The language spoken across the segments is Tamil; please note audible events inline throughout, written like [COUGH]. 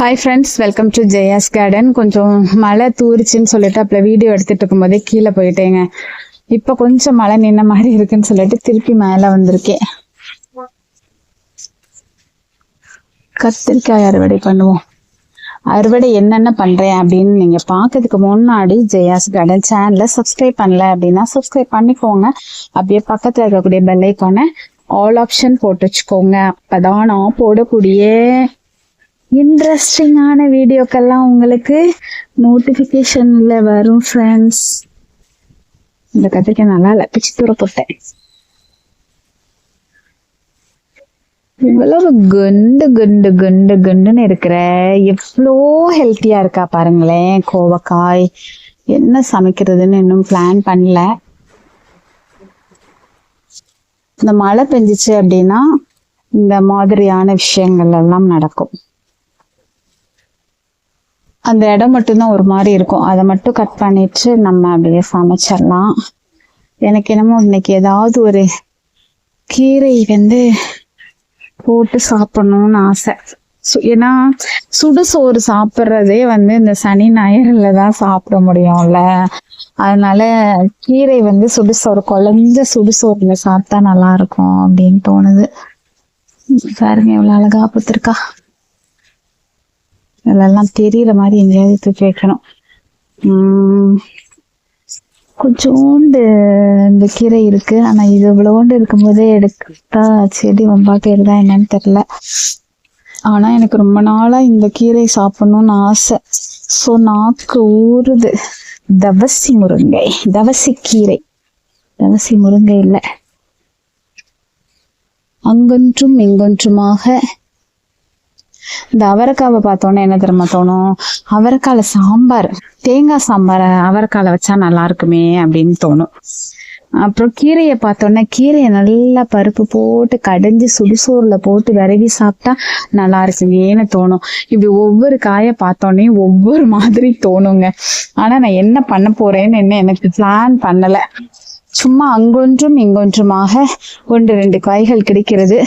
Hi friends welcome to Jaya's garden கொஞ்சம் மழை தூரிச்சுன்னு சொல்லிட்டு அப்போ வீடியோ எடுத்துகிட்டு இருக்கும்போதே கீழே போயிட்டேங்க. இப்போ கொஞ்சம் மழை நின்ன மாதிரி இருக்குன்னு சொல்லிட்டு திருப்பி மேலே வந்திருக்கேன். கத்திரிக்காய் அறுவடை பண்ணுவோம். அறுவடை என்னென்ன பண்ணுறேன் அப்படின்னு நீங்கள் பார்க்கறதுக்கு முன்னாடி ஜெயாஸ் கார்டன் சேனலை சப்ஸ்கிரைப் பண்ணல அப்படின்னா சப்ஸ்கிரைப் பண்ணிக்கோங்க. அப்படியே பக்கத்தில் இருக்கக்கூடிய பெல்லைக்கான ஆல் ஆப்ஷன் போட்டு வச்சுக்கோங்க. அப்போதான் நான் போடக்கூடிய இன்ட்ரெஸ்டிங்கான வீடியோக்கெல்லாம் உங்களுக்கு நோட்டிஃபிகேஷனில் வரும் ஃப்ரெண்ட்ஸ் இந்த கத்திரிக்காய் நல்லா இல்லை பிச்சு தூர போட்டேன். இவ்வளவு குண்டு குண்டு குண்டு குண்டுன்னு இருக்கிற எவ்வளோ ஹெல்த்தியா இருக்கா பாருங்களேன் கோவக்காய். என்ன சமைக்கிறதுன்னு இன்னும் பிளான் பண்ணல. இந்த மழை பெஞ்சிச்சு அப்படின்னா இந்த மாதிரியான விஷயங்கள் எல்லாம் நடக்கும். அந்த இடம் மட்டும்தான் ஒரு மாதிரி இருக்கும். அதை மட்டும் கட் பண்ணிட்டு நம்ம அப்படியே சமைச்சிடலாம். எனக்கு என்னமோ இன்னைக்கு ஏதாவது ஒரு கீரை வந்து போட்டு சாப்பிடணும்னு ஆசை. ஏன்னா ஏன்னா சுடுசோறு சாப்பிட்றதே வந்து இந்த சனி ஞாயிறுல தான் சாப்பிட முடியும்ல. அதனால கீரை வந்து சுடுசோறு சுடு சுடுசோறுல சாப்பிட்டா நல்லா இருக்கும் அப்படின்னு தோணுது. பாருங்க எவ்வளோ அழகா பார்த்துருக்கா. இதெல்லாம் தெரியற மாதிரி எங்கேயாவது தூக்கி வைக்கணும் கொஞ்சோண்டு இந்த கீரை இருக்கு. ஆனா இது இவ்வளோண்டு இருக்கும்போதே எடுத்தா செடி வம்பா பேருதா என்னன்னு தெரியல ஆனா எனக்கு ரொம்ப நாளா இந்த கீரை சாப்பிடணும்னு ஆசை. சோ நாக்கு ஊறுது. தவசி முருங்கை. தவசி கீரை. தவசி முருங்கை இல்லை. அங்கொன்றும் இங்கொன்றுமாக இந்த அவரைக்காவை பார்த்தோன்னே என்ன தெரியுமா தோணும்? அவரைக்கால சாம்பார் தேங்காய் சாம்பார் அவரைக்கால வச்சா நல்லா இருக்குமே அப்படின்னு தோணும். அப்புறம் கீரையை பார்த்தோன்னே கீரையை நல்லா பருப்பு போட்டு கடைஞ்சி சுடுசோறுல போட்டு விரவி சாப்பிட்டா நல்லா இருக்குங்கன்னு தோணும். இப்படி ஒவ்வொரு காயை பார்த்தோன்னே ஒவ்வொரு மாதிரி தோணுங்க. ஆனா நான் என்ன பண்ண போறேன்னு என்ன எனக்கு பிளான் பண்ணலை. சும்மா அங்கொன்றும் இங்கொன்றுமாக ஒன்று ரெண்டு காய்கள் கிடைக்கிறது.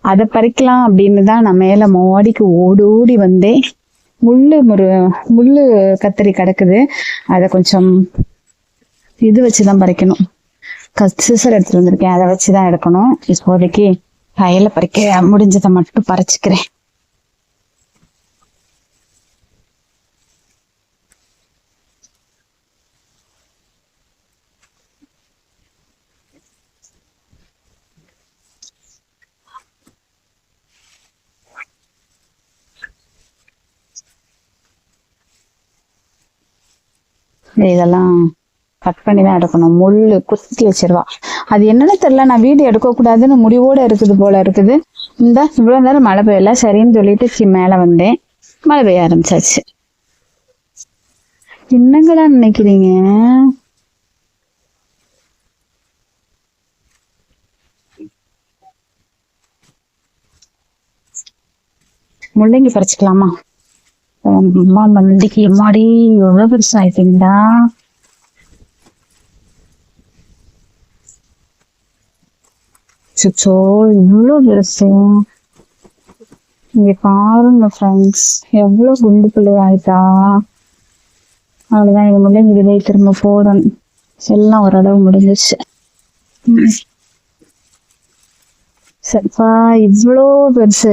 அதை பறிக்கலாம் அப்படின்னு தான் நான் மேல மாடிக்கு ஓடோடி வந்தேன். முள்ளு முரு முள்ளு கத்திரி கிடக்குது. அதை கொஞ்சம் இது வச்சுதான் பறிக்கணும். சிசர் எடுத்துட்டு வந்திருக்கேன். அதை வச்சுதான் எடுக்கணும். இப்போதைக்கு கையில பறிக்க முடிஞ்சதை மட்டும் பறிச்சுக்கிறேன். இதெல்லாம் கட் பண்ணி தான் எடுக்கணும். முள்ளு குத்தி வச்சிருவா. அது என்னன்னு தெரியல நான் வீடு எடுக்க கூடாதுன்னு முடிவோட இருக்குது போல இருக்குது. இந்த இவ்வளவு நேரம் மழை பெய்யல. சரின்னு சொல்லிட்டு மேல வந்தேன். மழை பெய்ய ஆரம்பிச்சாச்சு. என்னங்களா நினைக்கிறீங்க? முள்ளங்கி பறிச்சுக்கலாமா? அம்மா மண்டிக்கு எம்மாடி எவ்வளவு பெருசாயிட்டீங்களா சுச்சோ இவ்வளோ பெருசு. இங்க பாருங்க ஃப்ரெண்ட்ஸ் எவ்வளவு குண்டு பிள்ளை ஆயிட்டா? அவ்வளவுதான் இது முள்ளங்கி விதை திரும்ப போடணும் எல்லாம் ஓரளவு முடிஞ்சிச்சு சரிப்பா இவ்வளோ பெருசு.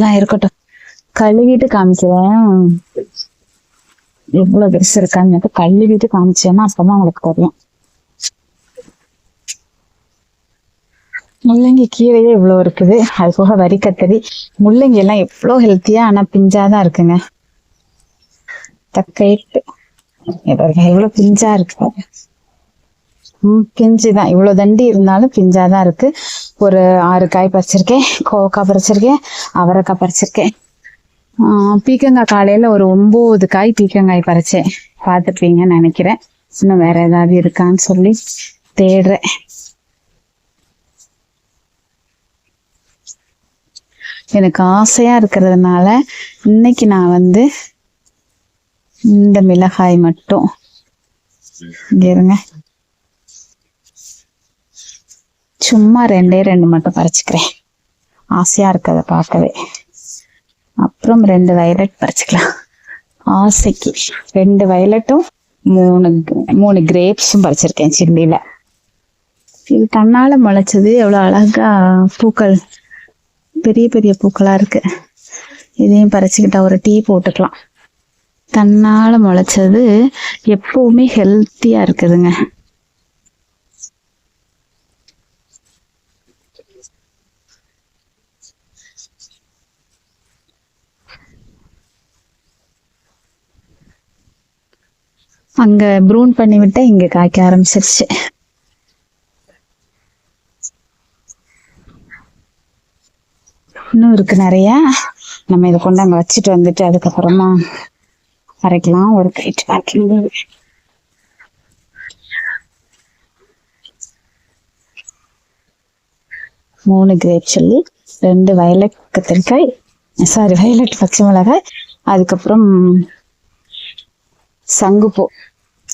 அதெல்லாம் இருக்கட்டும். கழுவிட்டு காமிக்கிறேன். எவ்வளவு பெருசு இருக்கான்னு கழுவிட்டு காமிச்சேன்னா அப்பதான் உங்களுக்கு தெரியும். முள்ளங்கி கீரையே இவ்வளவு இருக்குது. அது போக வரி கத்தரி. முள்ளங்கி எல்லாம் எவ்வளவு ஹெல்த்தியா ஆனா பிஞ்சாதான் இருக்குங்க. தக்கைட்டு எவ்வளோ பிஞ்சா எவ்வளவு பிஞ்சு தான் பிஞ்சுதான் இவ்வளவு தண்டி இருந்தாலும் பிஞ்சாதான் இருக்கு. ஒரு ஆறு காய் பறிச்சிருக்கேன். கோவக்காய் பறிச்சிருக்கேன். அவரைக்காய் பறிச்சிருக்கேன். ஆஹ் பீக்கங்காய் காலையில ஒரு ஒன்பது காய் பீக்கங்காய் பறிச்சேன். பார்த்துருப்பீங்கன்னு நினைக்கிறேன். இன்னும் வேற ஏதாவது இருக்கான்னு சொல்லி தேடுறேன். எனக்கு ஆசையாக இருக்கிறதுனால இன்னைக்கு நான் வந்து இந்த மிளகாய் மட்டும். இங்க இருங்க. சும்மா ரெண்டே ரெண்டு மட்டும் பறிச்சுக்கிறேன். ஆசையாக இருக்கிறத பார்க்கவே. அப்புறம் ரெண்டு வயலட் பறிச்சுக்கலாம். ஆசைக்கு. ரெண்டு வயலட்டும் மூணு மூணு கிரேப்ஸும் பறிச்சிருக்கேன் சில்லியில் இது தன்னால் முளைச்சது. எவ்வளோ அழகா பூக்கள். பெரிய பெரிய பூக்களாக இருக்கு. இதையும் பறிச்சுக்கிட்டா ஒரு டீ போட்டுக்கலாம். தன்னால் முளைச்சது. எப்பவுமே ஹெல்த்தியாக இருக்குதுங்க. அங்க ப்ரூன் பண்ணி விட்டா இங்க காய்க்க ஆரம்பிச்சிருச்சு. இன்னும் இருக்கு நிறைய. நம்ம இதை கொண்டு அங்க வச்சுட்டு வந்துட்டு அதுக்கப்புறமா அரைக்கலாம். ஒரு கைட்டு பார்க்கிங் மூணு கிரேப் சொல்லி ரெண்டு வயலட் கத்திரிக்காய் சாரி வயலட் பச்சை மிளகாய் அதுக்கப்புறம் சங்குப்பூ.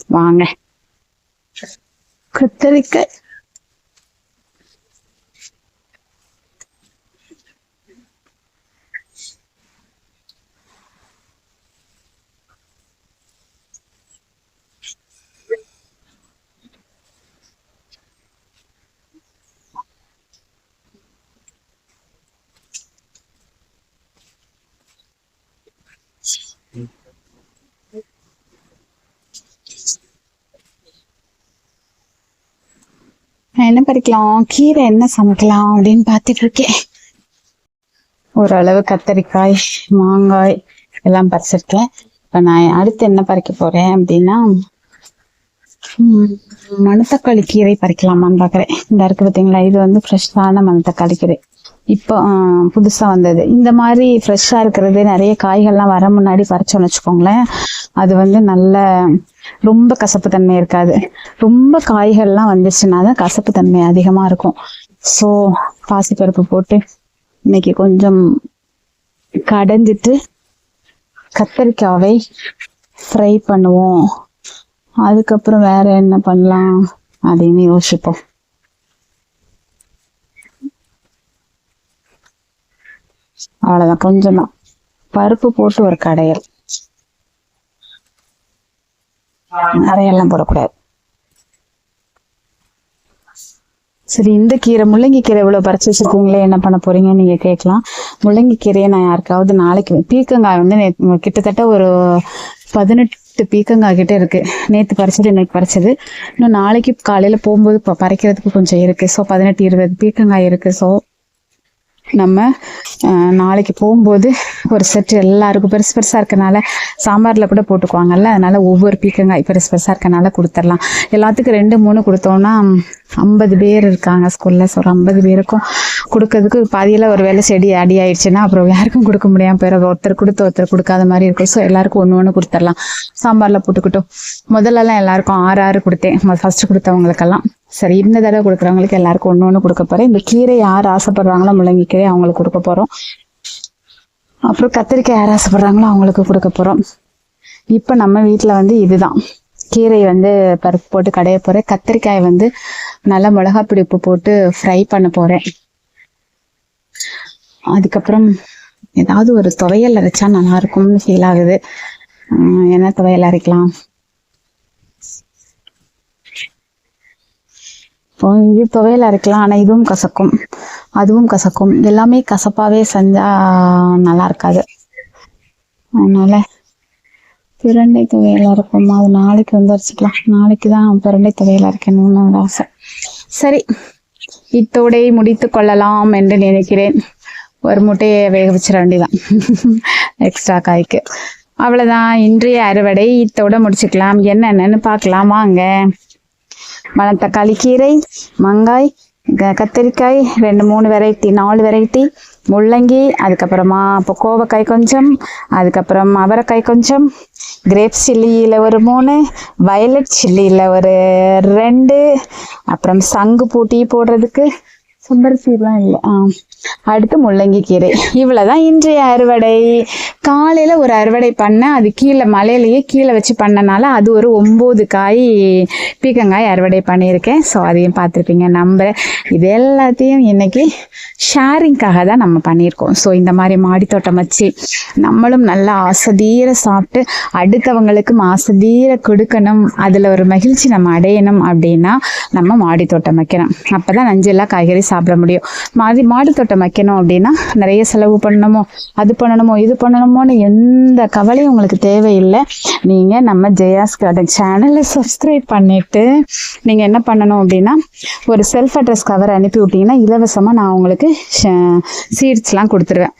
வாங்க. கத்தரிக்காய். என்ன பறிக்கலாம்? கீரை என்ன சமைக்கலாம் அப்படின்னு பார்த்துட்டு இருக்கேன் ஓரளவு கத்தரிக்காய் மாங்காய் எல்லாம் பறிச்சிருக்கேன். இப்போ நான் அடுத்து என்ன பறிக்க போறேன் அப்படின்னா மணத்தக்காளி கீரை பறிக்கலாமான்னு பார்க்குறேன் இந்த இருக்கு பார்த்தீங்களா இது வந்து ஃப்ரெஷ்ஷான மணத்தக்காளி கீரை. இப்போ புதுசாக புதுசா வந்தது. இந்த மாதிரி ஃப்ரெஷ்ஷாக இருக்கிறது நிறைய காய்கள்லாம் வர முன்னாடி பறிச்சோம்னு வச்சுக்கோங்களேன். அது வந்து நல்ல ரொம்ப கசப்பு தன்மை இருக்காது. ரொம்ப காய்கள்லாம் வந்துச்சுன்னா தான் கசப்பு தன்மை அதிகமாக இருக்கும். ஸோ பாசிப்பருப்பு போட்டு இன்னைக்கு கொஞ்சம் கடைஞ்சிட்டு கத்தரிக்காவை ஃப்ரை பண்ணுவோம். அதுக்கப்புறம் வேற என்ன பண்ணலாம் அப்படின்னு யோசிப்போம். அவ்வளவுதான். கொஞ்சம் தான் பருப்பு போட்டு ஒரு கடையல். நிறையெல்லாம் போடக்கூடாது. சரி இந்த கீரை முள்ளங்கி கீரை இவ்வளவு பறிச்சு வச்சிருக்கீங்களே என்ன பண்ண போறீங்கன்னு நீங்க கேட்கலாம். முள்ளங்கி கீரையை நான் யாருக்காவது நாளைக்கு பீக்கங்காய் வந்து நேத்து கிட்டத்தட்ட ஒரு பதினெட்டு பீர்க்கங்காய் கிட்ட இருக்கு. நேத்து பறிச்சது இன்னைக்கு பறிச்சது. இன்னும் நாளைக்கு காலையில போகும்போது பறிக்கிறதுக்கு கொஞ்சம் இருக்கு. ஸோ பதினெட்டு இருபது பீக்கங்காய் இருக்கு. ஸோ நம்ம நாளைக்கு போகும்போது ஒரு செட் எல்லாருக்கும் பெருசு பெருசாக இருக்கனால சாம்பாரில் கூட போட்டுக்குவாங்கல்ல. அதனால் ஒவ்வொரு பீக்கங்காய் பெருசு பெருசாக இருக்கனால கொடுத்துடலாம். எல்லாத்துக்கும் ரெண்டு மூணு கொடுத்தோம்னா ஐம்பது பேர் இருக்காங்க ஸ்கூலில் ஸோ ஒரு ஐம்பது பேருக்கும் கொடுக்கறதுக்கு பாதியில் ஒரு வேலை செடி அடி ஆயிடுச்சுன்னா அப்புறம் யாருக்கும் கொடுக்க முடியாமல் போயிடும் ஒருத்தர் கொடுத்து ஒருத்தர் கொடுக்காத மாதிரி இருக்கும். ஸோ எல்லாருக்கும் ஒன்று ஒன்று கொடுத்துடலாம். சாம்பாரில் போட்டுக்கிட்டோம். முதல்லலாம் எல்லாருக்கும் ஆறு ஆறு கொடுத்தேன். ஃபஸ்ட்டு கொடுத்தவங்களுக்கெல்லாம். சரி இந்த தடவை கொடுக்குறவங்களுக்கு எல்லாருக்கும் ஒன்று ஒன்று கொடுக்க போறேன். இந்த கீரை யார் ஆசைப்படுறாங்களோ முள்ளங்கி கீரை அவங்களுக்கு கொடுக்க போறோம். அப்புறம் கத்திரிக்காய் யார் ஆசைப்படுறாங்களோ அவங்களுக்கு கொடுக்க போறோம். இப்போ நம்ம வீட்டில் வந்து இதுதான். கீரை வந்து பருப்பு போட்டு கடைய போறேன். கத்திரிக்காய் வந்து நல்லா மிளகா பிடிப்பு போட்டு ஃப்ரை பண்ண போறேன். அதுக்கப்புறம் ஏதாவது ஒரு துவையல் அரைச்சா நல்லா இருக்கும்னு ஃபீல் ஆகுது. உம், என்ன துவையல் அரைக்கலாம்? இது துவையல் அரைக்கலாம் ஆனால் இதுவும் கசக்கும். அதுவும் கசக்கும். எல்லாமே கசப்பாகவே செஞ்சால் நல்லா இருக்காது. அதனால பிரண்டை துவையல் அரைப்போம் அது நாளைக்கு வந்து அரைச்சிக்கலாம். நாளைக்கு தான் பிரண்டை துவையல் அரைக்கணும்னு ஒரு ஆசை. சரி இத்தோடை முடித்து கொள்ளலாம் என்று நினைக்கிறேன். ஒரு முட்டையை வேக வச்சிட வேண்டியதான் எக்ஸ்ட்ரா [LAUGHS] காய்க்கு. அவ்வளோதான் இன்றைய அறுவடை. இத்தோட முடிச்சுக்கலாம். என்னென்னு பார்க்கலாம். வாங்க. மணத்தக்காளி கீரை மங்காய் க- கத்திரிக்காய் ரெண்டு மூணு வெரைட்டி நாலு வெரைட்டி முள்ளங்கி அதுக்கப்புறமா இப்போ கோவக்காய் கொஞ்சம் அதுக்கப்புறம் அவரைக்காய் கொஞ்சம் கிரேப் சில்லியில் ஒரு மூணு வயலட் சில்லியில் ஒரு ரெண்டு அப்புறம் சங்கு பூட்டி போடுறதுக்கு செம்பருத்திலாம் இல்லை ஆ அடுத்து முள்ளங்கி கீரை. இவ்வளவுதான் இன்றைய அறுவடை. காலையில ஒரு அறுவடை பண்ணேன். அது கீழே மலையிலேயே கீழே வச்சு பண்ணனால அது ஒரு ஒம்பது காய் பீக்கங்காய் அறுவடை பண்ணியிருக்கேன். ஸோ அதையும் பார்த்துருப்பீங்க. நம்புறேன் இது எல்லாத்தையும் இன்னைக்கு ஷேரிங்காக தான் நம்ம பண்ணியிருக்கோம். ஸோ இந்த மாதிரி மாடித்தோட்டம் வச்சு நம்மளும் நல்லா ஆசதீர சாப்பிட்டு அடுத்தவங்களுக்கு ஆசதீர கொடுக்கணும். அதில் ஒரு மகிழ்ச்சி நம்ம அடையணும் அப்படின்னா நம்ம மாடித்தோட்டம் வைக்கணும். அப்போ தான் நஞ்செல்லாம் காய்கறி சாப்பிட முடியும். மாடி மாடி தோட்டம் வைக்கணும் அப்படின்னா நிறைய செலவு பண்ணணுமோ அது பண்ணணுமோ இது பண்ணணுமோன்னு எந்த கவலையும் உங்களுக்கு தேவையில்லை. நீங்கள் நம்ம ஜெயாஸ் கார்டன் சேனலை சப்ஸ்கிரைப் பண்ணிவிட்டு நீங்கள் என்ன பண்ணணும் அப்படின்னா ஒரு செல்ஃப் அட்ரஸ் கவர் அனுப்பி விட்டீங்கன்னா இலவசமாக நான் உங்களுக்கு சீட்ஸ்லாம் கொடுத்துருவேன்.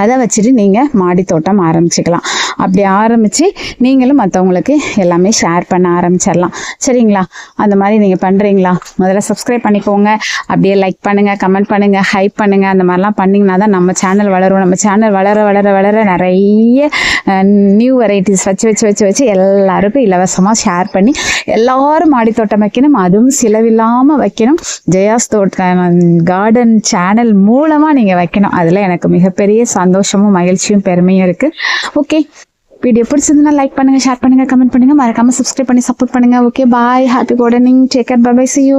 அதை வச்சுட்டு நீங்கள் மாடி தோட்டம் ஆரம்பிச்சுக்கலாம். அப்படி ஆரம்பித்து நீங்களும் மற்றவங்களுக்கு எல்லாமே ஷேர் பண்ண ஆரம்பிச்சிடலாம். சரிங்களா? அந்த மாதிரி நீங்கள் பண்ணுறீங்களா முதல்ல சப்ஸ்கிரைப் பண்ணிக்கோங்க. அப்படியே லைக் பண்ணுங்கள் கமெண்ட் பண்ணுங்கள் ஹைப் பண்ணுங்கள் அந்த மாதிரிலாம் பண்ணிங்கன்னா தான் நம்ம சேனல் வளரும். நம்ம சேனல் வளர வளர வளர நிறைய நியூ வெரைட்டிஸ் வச்சு வச்சு வச்சு வச்சு எல்லாருக்கும் இலவசமாக ஷேர் பண்ணி எல்லாரும் மாடி தோட்டம் வைக்கணும். அதுவும் செலவில்லாமல் வைக்கணும். ஜெயாஸ் தோட்ட கார்டன் சேனல் மூலமாக நீங்கள் வைக்கணும். அதில் எனக்கு மிகப்பெரிய சந்தோஷமும் மகிழ்ச்சியும் பெருமையும் இருக்குது ஓகே வீடியோ பிடிச்சதுன்னா லைக் பண்ணுங்கள் ஷேர் பண்ணுங்கள் கமெண்ட் பண்ணுங்கள் மறக்காமல் சப்ஸ்கிரைப் பண்ணி சப்போர்ட் பண்ணுங்கள் okay bye happy coding take care bye see you